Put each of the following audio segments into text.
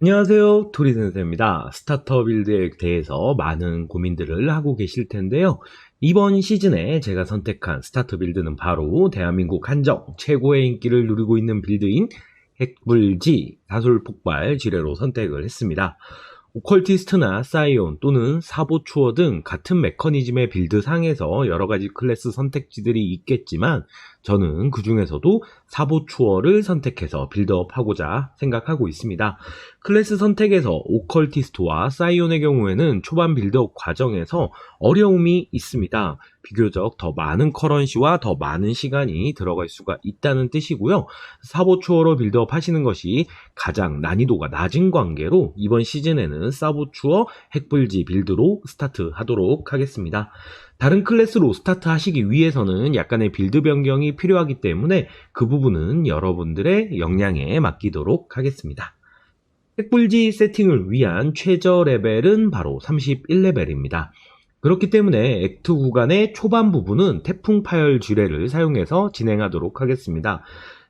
안녕하세요. 토리센세입니다. 스타터 빌드에 대해서 많은 고민들을 하고 계실 텐데요. 이번 시즌에 제가 선택한 스타터 빌드는 바로 대한민국 한정 최고의 인기를 누리고 있는 빌드인 핵불지 사술 폭발 지뢰로 선택을 했습니다. 오컬티스트나 사이온 또는 사보추어 등 같은 메커니즘의 빌드 상에서 여러 가지 클래스 선택지들이 있겠지만 저는 그 중에서도 사보추어를 선택해서 빌드업 하고자 생각하고 있습니다. 클래스 선택에서 오컬티스트와 사이온의 경우에는 초반 빌드업 과정에서 어려움이 있습니다. 비교적 더 많은 커런시와 더 많은 시간이 들어갈 수가 있다는 뜻이고요. 사보추어로 빌드업 하시는 것이 가장 난이도가 낮은 관계로 이번 시즌에는 사보추어 핵불지 빌드로 스타트 하도록 하겠습니다. 다른 클래스로 스타트 하시기 위해서는 약간의 빌드 변경이 필요하기 때문에 그 부분은 여러분들의 역량에 맡기도록 하겠습니다. 핵불지 세팅을 위한 최저 레벨은 바로 31레벨입니다. 그렇기 때문에 액트 구간의 초반 부분은 태풍 파열 지뢰를 사용해서 진행하도록 하겠습니다.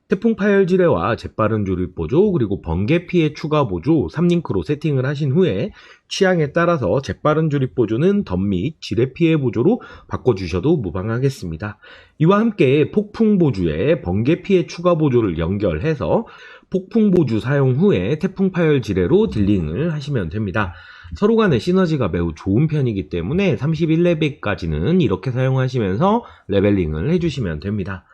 태풍 파열 지뢰와 재빠른 조립 보조 그리고 번개 피해 추가 보조 3링크로 세팅을 하신 후에 취향에 따라서 재빠른 조립 보조는 덤및 지뢰 피해 보조로 바꿔주셔도 무방하겠습니다. 이와 함께 폭풍 보조에 번개 피해 추가 보조를 연결해서 폭풍 보조 사용 후에 태풍 파열 지뢰로 딜링을 하시면 됩니다. 서로 간의 시너지가 매우 좋은 편이기 때문에 31레벨까지는 이렇게 사용하시면서 레벨링을 해주시면 됩니다.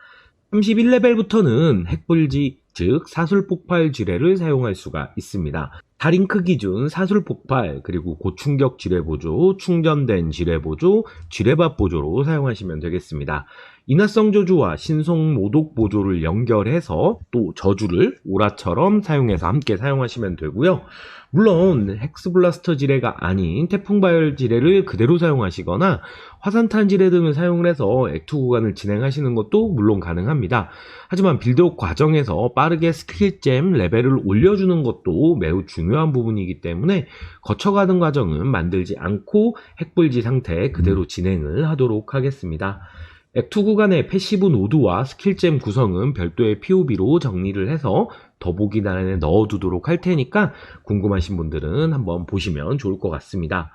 31레벨부터는 핵불지, 즉 사술 폭발 지뢰를 사용할 수가 있습니다. 다링크 기준 사술 폭발, 그리고 고충격 지뢰 보조, 충전된 지뢰 보조, 지뢰밥 보조로 사용하시면 되겠습니다. 인화성 저주와 신속 모독 보조를 연결해서 또 저주를 오라처럼 사용해서 함께 사용하시면 되고요. 물론 헥스 블라스터 지뢰가 아닌 태풍 바열 지뢰를 그대로 사용하시거나 화산탄 지뢰 등을 사용을 해서 액투 구간을 진행하시는 것도 물론 가능합니다. 하지만 빌드업 과정에서 빠르게 스킬잼 레벨을 올려주는 것도 매우 중요한 부분이기 때문에 거쳐가는 과정은 만들지 않고 핵불지 상태 그대로 진행을 하도록 하겠습니다. 액투 구간의 패시브 노드와 스킬잼 구성은 별도의 POB로 정리를 해서 더보기란에 넣어두도록 할 테니까 궁금하신 분들은 한번 보시면 좋을 것 같습니다.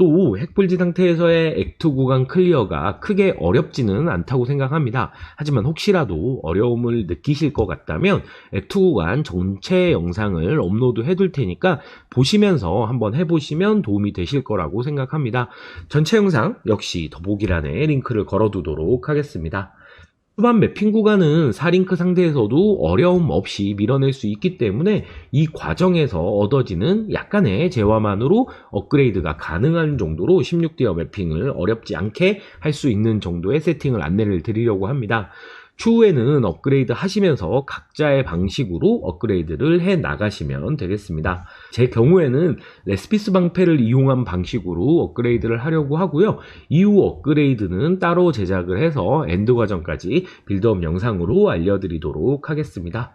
또 핵불지 상태에서의 액투 구간 클리어가 크게 어렵지는 않다고 생각합니다. 하지만 혹시라도 어려움을 느끼실 것 같다면 액투 구간 전체 영상을 업로드 해둘 테니까 보시면서 한번 해보시면 도움이 되실 거라고 생각합니다. 전체 영상 역시 더보기란에 링크를 걸어두도록 하겠습니다. 초반 매핑 구간은 4링크 상대에서도 어려움 없이 밀어낼 수 있기 때문에 이 과정에서 얻어지는 약간의 재화만으로 업그레이드가 가능한 정도로 16디어 매핑을 어렵지 않게 할 수 있는 정도의 세팅을 안내를 드리려고 합니다. 추후에는 업그레이드 하시면서 각자의 방식으로 업그레이드를 해 나가시면 되겠습니다. 제 경우에는 레스피스 방패를 이용한 방식으로 업그레이드를 하려고 하고요. 이후 업그레이드는 따로 제작을 해서 엔드 과정까지 빌드업 영상으로 알려드리도록 하겠습니다.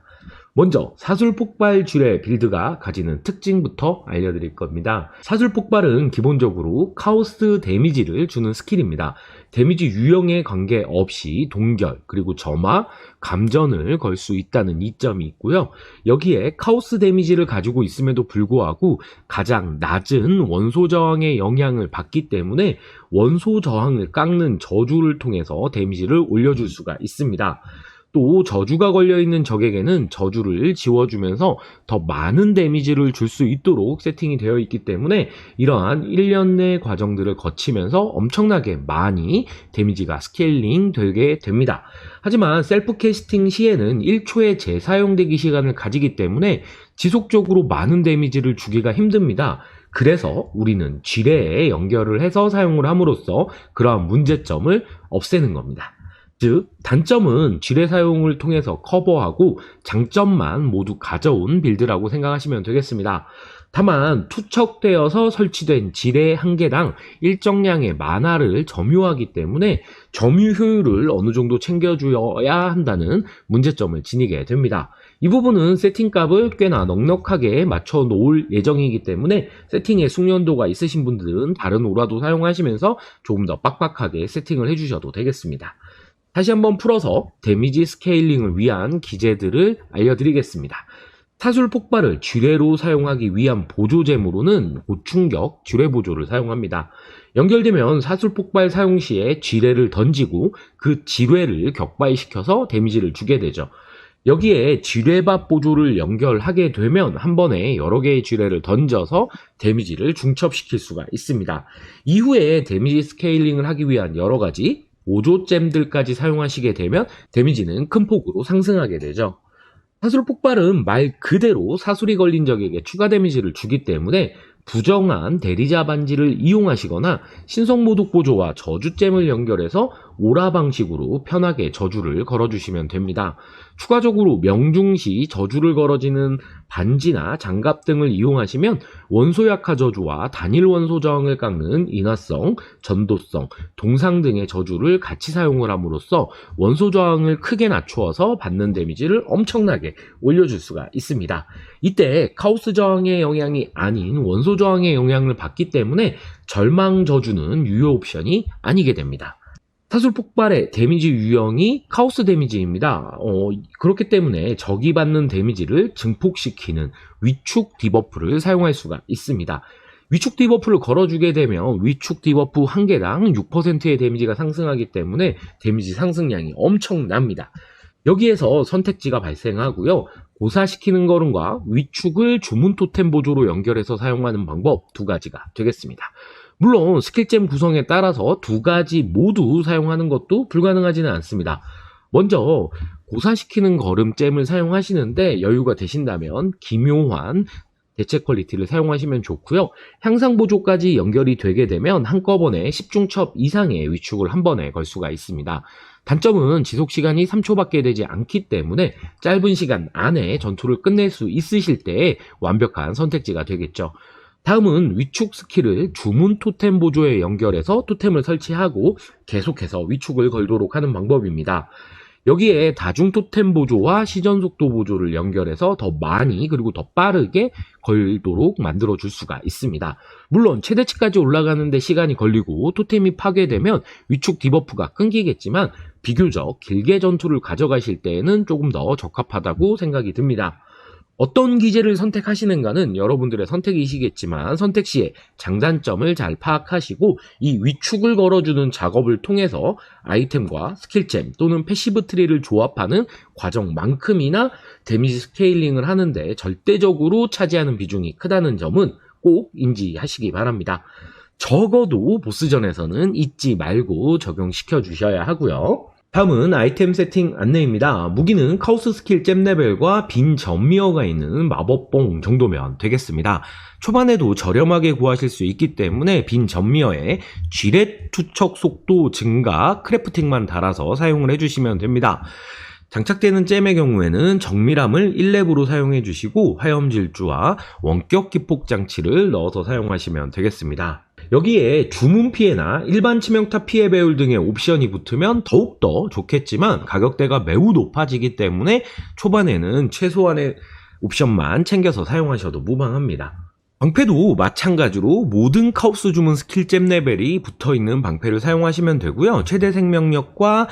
먼저 사술 폭발 쥬레 빌드가 가지는 특징부터 알려드릴 겁니다. 사술 폭발은 기본적으로 카오스 데미지를 주는 스킬입니다. 데미지 유형에 관계없이 동결 그리고 점화, 감전을 걸 수 있다는 이점이 있고요. 여기에 카오스 데미지를 가지고 있음에도 불구하고 가장 낮은 원소 저항의 영향을 받기 때문에 원소 저항을 깎는 저주를 통해서 데미지를 올려줄 수가 있습니다. 또 저주가 걸려있는 적에게는 저주를 지워주면서 더 많은 데미지를 줄 수 있도록 세팅이 되어 있기 때문에 이러한 1년 내 과정들을 거치면서 엄청나게 많이 데미지가 스케일링 되게 됩니다. 하지만 셀프 캐스팅 시에는 1초의 재사용 대기 시간을 가지기 때문에 지속적으로 많은 데미지를 주기가 힘듭니다. 그래서 우리는 지뢰에 연결을 해서 사용을 함으로써 그러한 문제점을 없애는 겁니다. 즉 단점은 지뢰 사용을 통해서 커버하고 장점만 모두 가져온 빌드라고 생각하시면 되겠습니다. 다만 투척되어서 설치된 지뢰 한 개당 일정량의 만화를 점유하기 때문에 점유 효율을 어느 정도 챙겨줘야 한다는 문제점을 지니게 됩니다. 이 부분은 세팅값을 꽤나 넉넉하게 맞춰 놓을 예정이기 때문에 세팅에 숙련도가 있으신 분들은 다른 오라도 사용하시면서 조금 더 빡빡하게 세팅을 해주셔도 되겠습니다. 다시 한번 풀어서 데미지 스케일링을 위한 기재들을 알려드리겠습니다. 사술 폭발을 쥐레로 사용하기 위한 보조제무로는 고충격 쥐레 보조를 사용합니다. 연결되면 사술 폭발 사용 시에 쥐레를 던지고 그 지뢰를 격발시켜서 데미지를 주게 되죠. 여기에 지뢰밥 보조를 연결하게 되면 한 번에 여러 개의 지뢰를 던져서 데미지를 중첩시킬 수가 있습니다. 이후에 데미지 스케일링을 하기 위한 여러 가지 보조잼들까지 사용하시게 되면 데미지는 큰 폭으로 상승하게 되죠. 사술 폭발은 말 그대로 사술이 걸린 적에게 추가 데미지를 주기 때문에 부정한 대리자 반지를 이용하시거나 신성모독 보조와 저주잼을 연결해서 오라 방식으로 편하게 저주를 걸어주시면 됩니다. 추가적으로 명중시 저주를 걸어지는 반지나 장갑 등을 이용하시면 원소 약화 저주와 단일 원소 저항을 깎는 인화성, 전도성, 동상 등의 저주를 같이 사용을 함으로써 원소 저항을 크게 낮추어서 받는 데미지를 엄청나게 올려줄 수가 있습니다. 이때 카오스 저항의 영향이 아닌 원소 저항의 영향을 받기 때문에 절망 저주는 유효 옵션이 아니게 됩니다. 사술 폭발의 데미지 유형이 카오스 데미지입니다. 어, 그렇기 때문에 적이 받는 데미지를 증폭시키는 위축 디버프를 사용할 수가 있습니다. 위축 디버프를 걸어주게 되면 위축 디버프 한 개당 6%의 데미지가 상승하기 때문에 데미지 상승량이 엄청납니다. 여기에서 선택지가 발생하고요. 고사시키는 걸음과 위축을 주문 토템 보조로 연결해서 사용하는 방법 두 가지가 되겠습니다. 물론 스킬잼 구성에 따라서 두 가지 모두 사용하는 것도 불가능하지는 않습니다. 먼저 고사시키는 걸음잼을 사용하시는데 여유가 되신다면 기묘한 대체 퀄리티를 사용하시면 좋고요. 향상 보조까지 연결이 되게 되면 한꺼번에 10중첩 이상의 위축을 한 번에 걸 수가 있습니다. 단점은 지속 시간이 3초밖에 되지 않기 때문에 짧은 시간 안에 전투를 끝낼 수 있으실 때에 완벽한 선택지가 되겠죠. 다음은 위축 스킬을 주문 토템 보조에 연결해서 토템을 설치하고 계속해서 위축을 걸도록 하는 방법입니다. 여기에 다중 토템 보조와 시전 속도 보조를 연결해서 더 많이 그리고 더 빠르게 걸도록 만들어 줄 수가 있습니다. 물론 최대치까지 올라가는데 시간이 걸리고 토템이 파괴되면 위축 디버프가 끊기겠지만 비교적 길게 전투를 가져가실 때에는 조금 더 적합하다고 생각이 듭니다. 어떤 기제를 선택하시는가는 여러분들의 선택이시겠지만 선택 시에 장단점을 잘 파악하시고 이 위축을 걸어주는 작업을 통해서 아이템과 스킬잼 또는 패시브 트리를 조합하는 과정만큼이나 데미지 스케일링을 하는데 절대적으로 차지하는 비중이 크다는 점은 꼭 인지하시기 바랍니다. 적어도 보스전에서는 잊지 말고 적용시켜 주셔야 하고요. 다음은 아이템 세팅 안내입니다. 무기는 카오스 스킬 잼 레벨과 빈 전미어가 있는 마법봉 정도면 되겠습니다. 초반에도 저렴하게 구하실 수 있기 때문에 빈 전미어에 쥐렛 투척 속도 증가 크래프팅만 달아서 사용을 해주시면 됩니다. 장착되는 잼의 경우에는 정밀함을 1렙으로 사용해 주시고 화염질주와 원격 기폭 장치를 넣어서 사용하시면 되겠습니다. 여기에 주문 피해나 일반 치명타 피해 배율 등의 옵션이 붙으면 더욱더 좋겠지만 가격대가 매우 높아지기 때문에 초반에는 최소한의 옵션만 챙겨서 사용하셔도 무방합니다. 방패도 마찬가지로 모든 카오스 주문 스킬잼 레벨이 붙어있는 방패를 사용하시면 되고요. 최대 생명력과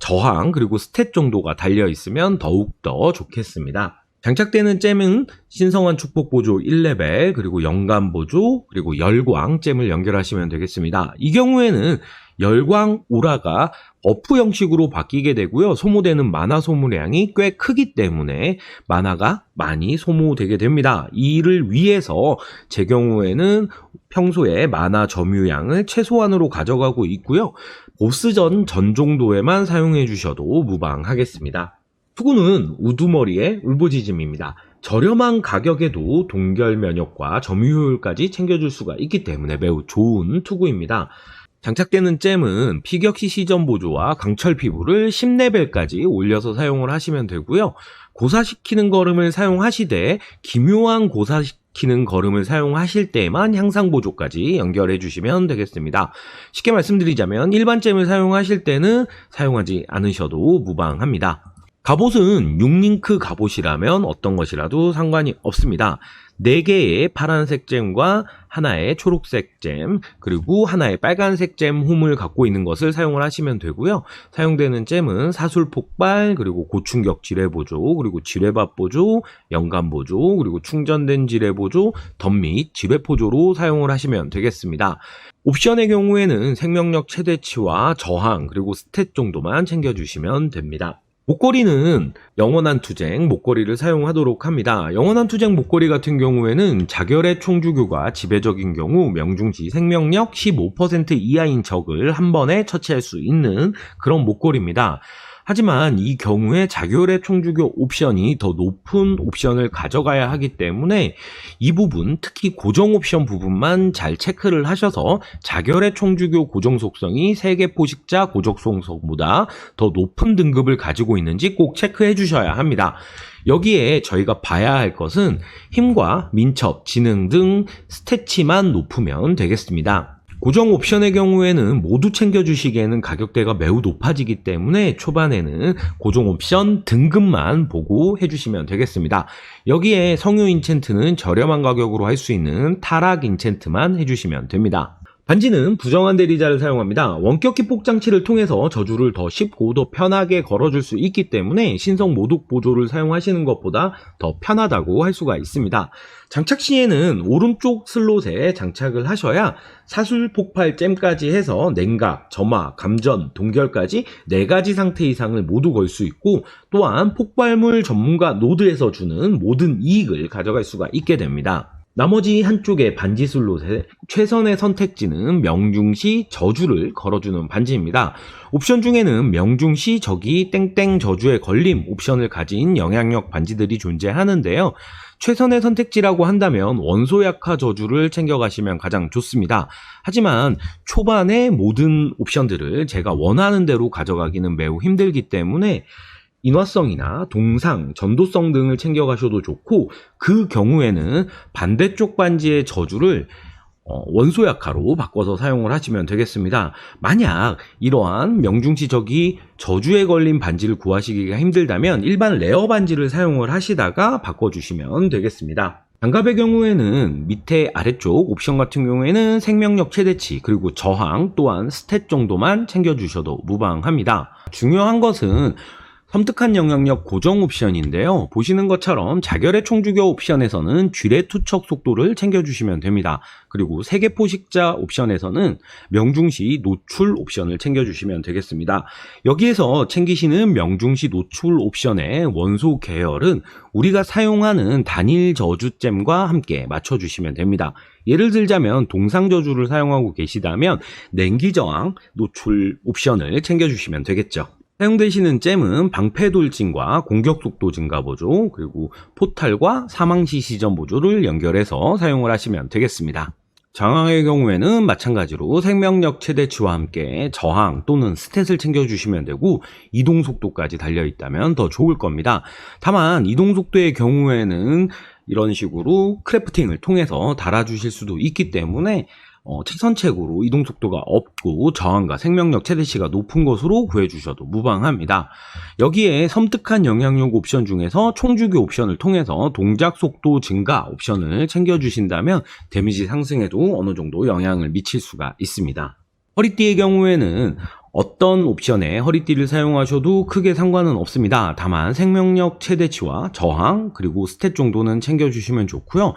저항 그리고 스탯 정도가 달려있으면 더욱더 좋겠습니다. 장착되는 잼은 신성한 축복 보조 1레벨, 그리고 영감 보조, 그리고 열광 잼을 연결하시면 되겠습니다. 이 경우에는 열광 오라가 버프 형식으로 바뀌게 되고요. 소모되는 만화 소모량이 꽤 크기 때문에 만화가 많이 소모되게 됩니다. 이를 위해서 제 경우에는 평소에 만화 점유량을 최소한으로 가져가고 있고요. 보스전 전 정도에만 사용해 주셔도 무방하겠습니다. 투구는 우두머리의 울보지즘입니다. 저렴한 가격에도 동결 면역과 점유효율까지 챙겨줄 수가 있기 때문에 매우 좋은 투구입니다. 장착되는 잼은 피격시 시전 보조와 강철 피부를 10레벨까지 올려서 사용을 하시면 되고요. 고사시키는 걸음을 사용하시되 기묘한 고사시키는 걸음을 사용하실 때만 향상 보조까지 연결해 주시면 되겠습니다. 쉽게 말씀드리자면 일반 잼을 사용하실 때는 사용하지 않으셔도 무방합니다. 갑옷은 6링크 갑옷이라면 어떤 것이라도 상관이 없습니다. 4개의 파란색 잼과 하나의 초록색 잼, 그리고 하나의 빨간색 잼 홈을 갖고 있는 것을 사용을 하시면 되고요. 사용되는 잼은 사술 폭발, 그리고 고충격 지뢰 보조, 그리고 지뢰밥 보조, 연감 보조, 그리고 충전된 지뢰 보조, 덤및 지뢰 포조로 사용을 하시면 되겠습니다. 옵션의 경우에는 생명력 최대치와 저항, 그리고 스탯 정도만 챙겨주시면 됩니다. 목걸이는 영원한 투쟁 목걸이를 사용하도록 합니다. 영원한 투쟁 목걸이 같은 경우에는 자결의 총주교가 지배적인 경우 명중시 생명력 15% 이하인 적을 한 번에 처치할 수 있는 그런 목걸이입니다. 하지만 이 경우에 자결의 총주교 옵션이 더 높은 옵션을 가져가야 하기 때문에 이 부분 특히 고정 옵션 부분만 잘 체크를 하셔서 자결의 총주교 고정 속성이 세계 포식자 고정 속성보다 더 높은 등급을 가지고 있는지 꼭 체크해 주셔야 합니다. 여기에 저희가 봐야 할 것은 힘과 민첩, 지능 등 스태치만 높으면 되겠습니다. 고정 옵션의 경우에는 모두 챙겨주시기에는 가격대가 매우 높아지기 때문에 초반에는 고정 옵션 등급만 보고 해주시면 되겠습니다. 여기에 성유 인챈트는 저렴한 가격으로 할 수 있는 타락 인챈트만 해주시면 됩니다. 반지는 부정한 대리자를 사용합니다. 원격 기폭 장치를 통해서 저주를 더 쉽고 더 편하게 걸어줄 수 있기 때문에 신성 모독 보조를 사용하시는 것보다 더 편하다고 할 수가 있습니다. 장착 시에는 오른쪽 슬롯에 장착을 하셔야 사술 폭발 잼까지 해서 냉각, 점화, 감전, 동결까지 4가지 상태 이상을 모두 걸 수 있고 또한 폭발물 전문가 노드에서 주는 모든 이익을 가져갈 수가 있게 됩니다. 나머지 한쪽의 반지 슬롯의 최선의 선택지는 명중시 저주를 걸어주는 반지입니다. 옵션 중에는 명중시 적이 땡땡 저주에 걸림 옵션을 가진 영향력 반지들이 존재하는데요. 최선의 선택지라고 한다면 원소 약화 저주를 챙겨가시면 가장 좋습니다. 하지만 초반에 모든 옵션들을 제가 원하는 대로 가져가기는 매우 힘들기 때문에 인화성이나 동상, 전도성 등을 챙겨가셔도 좋고 그 경우에는 반대쪽 반지의 저주를 어, 원소 약화로 바꿔서 사용을 하시면 되겠습니다. 만약 이러한 명중지적이 저주에 걸린 반지를 구하시기가 힘들다면 일반 레어 반지를 사용을 하시다가 바꿔주시면 되겠습니다. 장갑의 경우에는 밑에 아래쪽 옵션 같은 경우에는 생명력 최대치 그리고 저항 또한 스탯 정도만 챙겨주셔도 무방합니다. 중요한 것은 섬뜩한 영향력 고정 옵션인데요. 보시는 것처럼 자결의 총주교 옵션에서는 쥐레 투척 속도를 챙겨주시면 됩니다. 그리고 세계 포식자 옵션에서는 명중시 노출 옵션을 챙겨주시면 되겠습니다. 여기에서 챙기시는 명중시 노출 옵션의 원소 계열은 우리가 사용하는 단일 저주잼과 함께 맞춰주시면 됩니다. 예를 들자면 동상 저주를 사용하고 계시다면 냉기 저항 노출 옵션을 챙겨주시면 되겠죠. 사용되시는 잼은 방패 돌진과 공격 속도 증가 보조, 그리고 포탈과 사망시 시전 보조를 연결해서 사용을 하시면 되겠습니다. 저항의 경우에는 마찬가지로 생명력 최대치와 함께 저항 또는 스탯을 챙겨주시면 되고 이동 속도까지 달려있다면 더 좋을 겁니다. 다만 이동 속도의 경우에는 이런 식으로 크래프팅을 통해서 달아주실 수도 있기 때문에 어, 최선책으로 이동 속도가 없고 저항과 생명력 최대치가 높은 것으로 구해주셔도 무방합니다. 여기에 섬뜩한 영향력 옵션 중에서 총주기 옵션을 통해서 동작 속도 증가 옵션을 챙겨주신다면 데미지 상승에도 어느 정도 영향을 미칠 수가 있습니다. 허리띠의 경우에는 어떤 옵션에 허리띠를 사용하셔도 크게 상관은 없습니다. 다만 생명력 최대치와 저항 그리고 스탯 정도는 챙겨주시면 좋고요.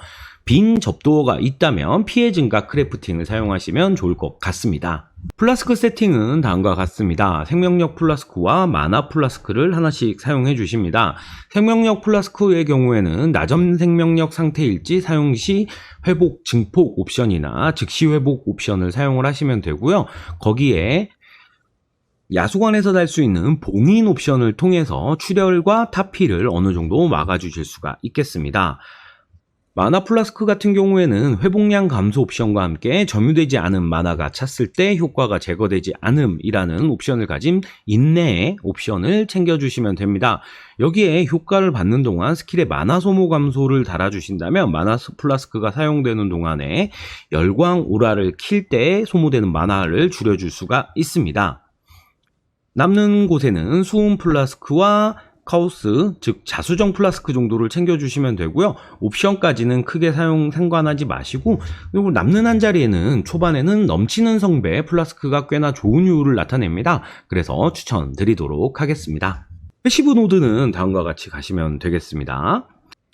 빈 접도어가 있다면 피해 증가 크래프팅을 사용하시면 좋을 것 같습니다. 플라스크 세팅은 다음과 같습니다. 생명력 플라스크와 마나 플라스크를 하나씩 사용해 주십니다. 생명력 플라스크의 경우에는 낮은 생명력 상태일지 사용 시 회복 증폭 옵션이나 즉시 회복 옵션을 사용을 하시면 되고요. 거기에 야수관에서 달 수 있는 봉인 옵션을 통해서 출혈과 타피를 어느 정도 막아주실 수가 있겠습니다. 마나 플라스크 같은 경우에는 회복량 감소 옵션과 함께 점유되지 않은 마나가 찼을 때 효과가 제거되지 않음이라는 옵션을 가진 인내의 옵션을 챙겨주시면 됩니다. 여기에 효과를 받는 동안 스킬의 마나 소모 감소를 달아주신다면 마나 플라스크가 사용되는 동안에 열광 오라를 킬 때 소모되는 마나를 줄여줄 수가 있습니다. 남는 곳에는 수은 플라스크와 카우스, 즉 자수정 플라스크 정도를 챙겨주시면 되고요. 옵션까지는 크게 사용 상관하지 마시고 그리고 남는 한 자리에는 초반에는 넘치는 성배 플라스크가 꽤나 좋은 효율을 나타냅니다. 그래서 추천드리도록 하겠습니다. 패시브 노드는 다음과 같이 가시면 되겠습니다.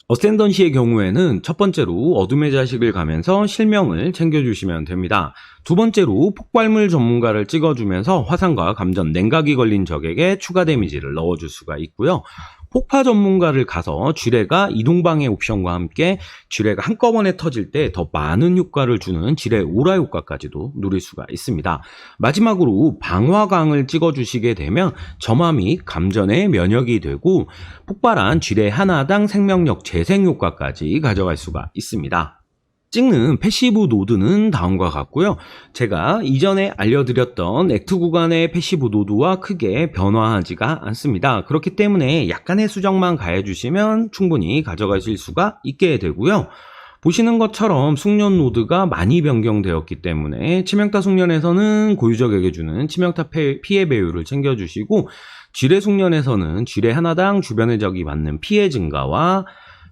어센던시의 경우에는 첫 번째로 어둠의 자식을 가면서 실명을 챙겨주시면 됩니다. 두 번째로 폭발물 전문가를 찍어주면서 화상과 감전, 냉각이 걸린 적에게 추가 데미지를 넣어줄 수가 있고요. 폭파 전문가를 가서 쥐레가 이동방해 옵션과 함께 쥐레가 한꺼번에 터질 때 더 많은 효과를 주는 지뢰 오라 효과까지도 누릴 수가 있습니다. 마지막으로 방화광을 찍어주시게 되면 점화 및 감전에 면역이 되고 폭발한 쥐레 하나당 생명력 재생 효과까지 가져갈 수가 있습니다. 찍는 패시브 노드는 다음과 같고요. 제가 이전에 알려드렸던 액트 구간의 패시브 노드와 크게 변화하지가 않습니다. 그렇기 때문에 약간의 수정만 가해주시면 충분히 가져가실 수가 있게 되고요. 보시는 것처럼 숙련 노드가 많이 변경되었기 때문에 치명타 숙련에서는 고유적에게 주는 치명타 피해 배율을 챙겨주시고 지뢰 숙련에서는 지뢰 하나당 주변의 적이 맞는 피해 증가와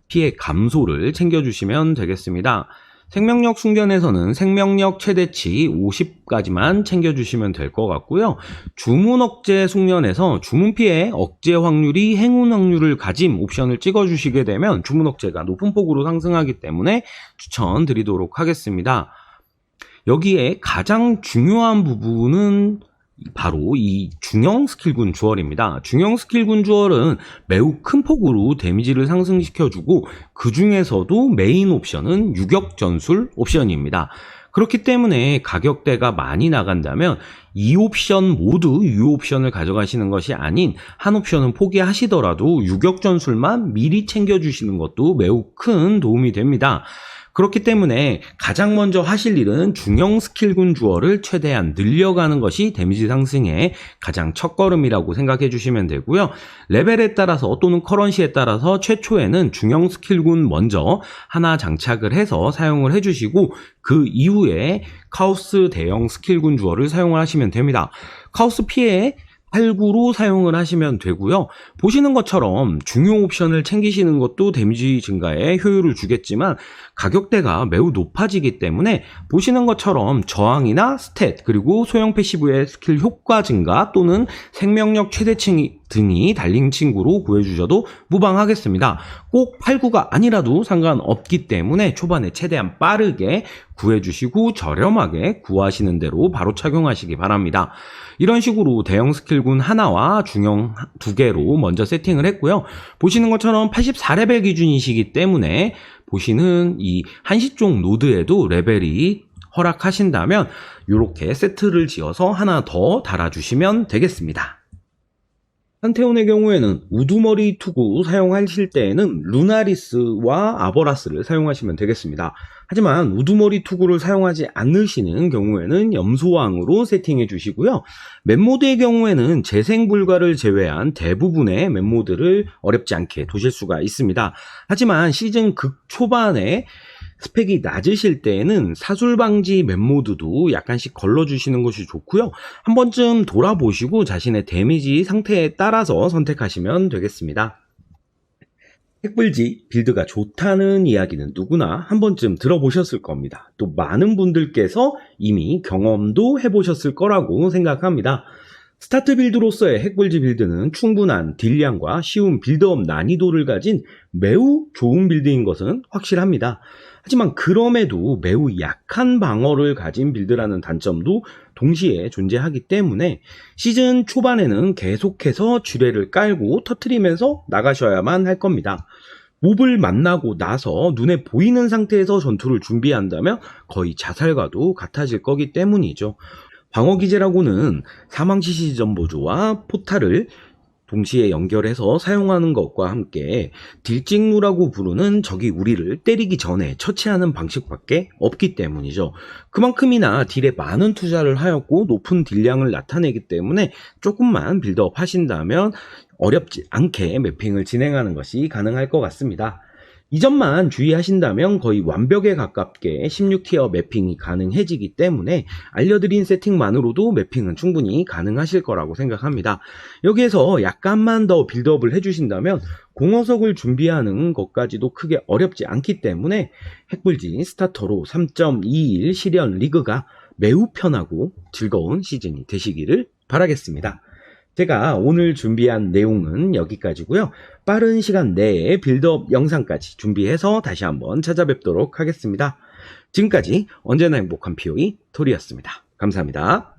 피해 감소를 챙겨주시면 되겠습니다. 생명력 숙련에서는 생명력 최대치 50까지만 챙겨주시면 될 것 같고요. 주문 억제 숙련에서 주문 피해 억제 확률이 행운 확률을 가짐 옵션을 찍어주시게 되면 주문 억제가 높은 폭으로 상승하기 때문에 추천드리도록 하겠습니다. 여기에 가장 중요한 부분은 바로 이 중형 스킬군 주얼입니다. 중형 스킬군 주얼은 매우 큰 폭으로 데미지를 상승시켜주고 그 중에서도 메인 옵션은 유격 전술 옵션입니다. 그렇기 때문에 가격대가 많이 나간다면 이 옵션 모두 유 옵션을 가져가시는 것이 아닌 한 옵션은 포기하시더라도 유격 전술만 미리 챙겨주시는 것도 매우 큰 도움이 됩니다. 그렇기 때문에 가장 먼저 하실 일은 중형 스킬군 주어를 최대한 늘려가는 것이 데미지 상승의 가장 첫걸음이라고 생각해 주시면 되고요. 레벨에 따라서 또는 커런시에 따라서 최초에는 중형 스킬군 먼저 하나 장착을 해서 사용을 해주시고 그 이후에 카오스 대형 스킬군 주어를 사용을 하시면 됩니다. 카오스 피해 89로 사용을 하시면 되고요. 보시는 것처럼 중요 옵션을 챙기시는 것도 데미지 증가에 효율을 주겠지만 가격대가 매우 높아지기 때문에 보시는 것처럼 저항이나 스탯 그리고 소형 패시브의 스킬 효과 증가 또는 생명력 최대칭 등이 달린 친구로 구해주셔도 무방하겠습니다. 꼭 89가 아니라도 상관없기 때문에 초반에 최대한 빠르게 구해주시고 저렴하게 구하시는 대로 바로 착용하시기 바랍니다. 이런 식으로 대형 스킬군 하나와 중형 두 개로 먼저 세팅을 했고요. 보시는 것처럼 84레벨 기준이시기 때문에 보시는 이 한시종 노드에도 레벨이 허락하신다면 이렇게 세트를 지어서 하나 더 달아주시면 되겠습니다. 한태온의 경우에는 우두머리 투구 사용하실 때에는 루나리스와 아버라스를 사용하시면 되겠습니다. 하지만 우두머리 투구를 사용하지 않으시는 경우에는 염소왕으로 세팅해 주시고요. 맵모드의 경우에는 재생 불가를 제외한 대부분의 맵모드를 어렵지 않게 도실 수가 있습니다. 하지만 시즌 극 초반에 스펙이 낮으실 때에는 사술 방지 맵모드도 약간씩 걸러주시는 것이 좋고요. 한 번쯤 돌아보시고 자신의 데미지 상태에 따라서 선택하시면 되겠습니다. 핵불지 빌드가 좋다는 이야기는 누구나 한 번쯤 들어보셨을 겁니다. 또 많은 분들께서 이미 경험도 해보셨을 거라고 생각합니다. 스타트 빌드로서의 핵불지 빌드는 충분한 딜량과 쉬운 빌드업 난이도를 가진 매우 좋은 빌드인 것은 확실합니다. 하지만 그럼에도 매우 약한 방어를 가진 빌드라는 단점도 동시에 존재하기 때문에 시즌 초반에는 계속해서 쥐레를 깔고 터트리면서 나가셔야만 할 겁니다. 몹을 만나고 나서 눈에 보이는 상태에서 전투를 준비한다면 거의 자살과도 같아질 거기 때문이죠. 방어 기제라고는 사망 시시 전보조와 포탈을 동시에 연결해서 사용하는 것과 함께 딜찍루라고 부르는 적이 우리를 때리기 전에 처치하는 방식밖에 없기 때문이죠. 그만큼이나 딜에 많은 투자를 하였고 높은 딜량을 나타내기 때문에 조금만 빌드업 하신다면 어렵지 않게 매핑을 진행하는 것이 가능할 것 같습니다. 이 점만 주의하신다면 거의 완벽에 가깝게 16티어 매핑이 가능해지기 때문에 알려드린 세팅만으로도 매핑은 충분히 가능하실 거라고 생각합니다. 여기에서 약간만 더 빌드업을 해주신다면 공허석을 준비하는 것까지도 크게 어렵지 않기 때문에 핵불지 스타터로 3.21 시련 리그가 매우 편하고 즐거운 시즌이 되시기를 바라겠습니다. 제가 오늘 준비한 내용은 여기까지고요. 빠른 시간 내에 빌드업 영상까지 준비해서 다시 한번 찾아뵙도록 하겠습니다. 지금까지 언제나 행복한 POE 토리였습니다. 감사합니다.